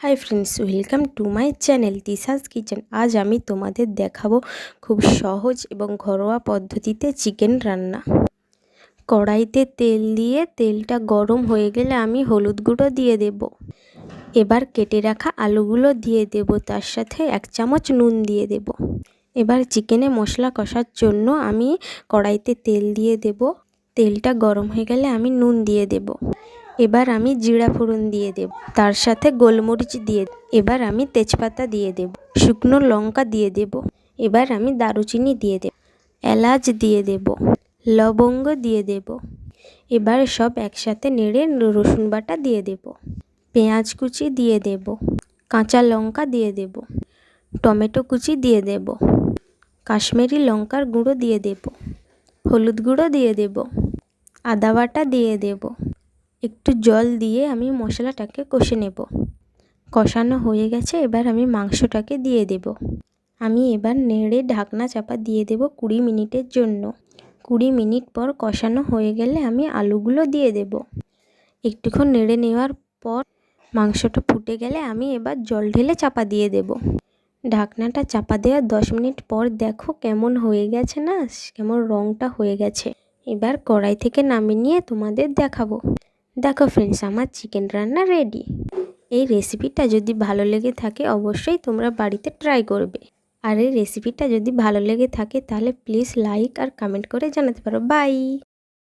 Hi friends welcome to my channel Tisas kitchen আজ আমি তোমাদের দেখাবো খুব সহজ এবং ঘরোয়া পদ্ধতিতে চিকেন রান্না। কড়াইতে তেল দিয়ে তেলটা গরম হয়ে গেলে আমি হলুদ গুঁড়ো দিয়ে দেব। এবার কেটে রাখা আলুগুলো দিয়ে দেব, তার সাথে এক চামচ নুন দিয়ে দেব। এবার চিকেনে মশলা কষার জন্য আমি কড়াইতে তেল দিয়ে দেব। তেলটা গরম হয়ে গেলে আমি নুন দিয়ে দেব। এবার আমি জিরা ফোড়ন দিয়ে দেব তার সাথে গোলমরিচ দিয়ে এবার আমি তেজপাতা দিয়ে দেব শুকনো লঙ্কা দিয়ে দেব এবার আমি দারুচিনি দিয়ে দেব এলাচ দিয়ে দেব লবঙ্গ দিয়ে দেব এবার সব একসাথে নেড়ে রসুন বাটা দিয়ে দেব পেঁয়াজ কুচি দিয়ে দেব কাঁচা লঙ্কা দিয়ে দেব টমেটো কুচি দিয়ে দেব কাশ্মীরি লঙ্কার গুঁড়ো দিয়ে দেব হলুদ গুঁড়ো দিয়ে দেব আদা বাটা দিয়ে দেব একটু জল দিয়ে আমি মশলাটাকে কষে নেব। কষানো হয়ে গেছে, এবার আমি মাংসটাকে দিয়ে দেব। আমি এবার নেড়ে ঢাকনা চাপা দিয়ে দেব কুড়ি মিনিটের জন্য। কুড়ি মিনিট পর কষানো হয়ে গেলে আমি আলুগুলো দিয়ে দেব। একটুক্ষণ নেড়ে নেওয়ার পর মাংসটা ফুটে গেলে আমি এবার জল ঢেলে চাপা দিয়ে দেব। ঢাকনাটা চাপা দেওয়ার দশ মিনিট পর দেখো কেমন হয়ে গেছে না, কেমন রঙটা হয়ে গেছে। এবার কড়াই থেকে নামিয়ে নিয়ে তোমাদের দেখাবো। দেখো ফ্রেন্ডস আমার চিকেন রান্না রেডি এই রেসিপিটা যদি ভালো লেগে থাকে, অবশ্যই তোমরা বাড়িতে ট্রাই করবে। আর এই রেসিপিটা যদি ভালো লেগে থাকে, তাহলে প্লিজ লাইক আর কমেন্ট করে জানাতে পারো। বাই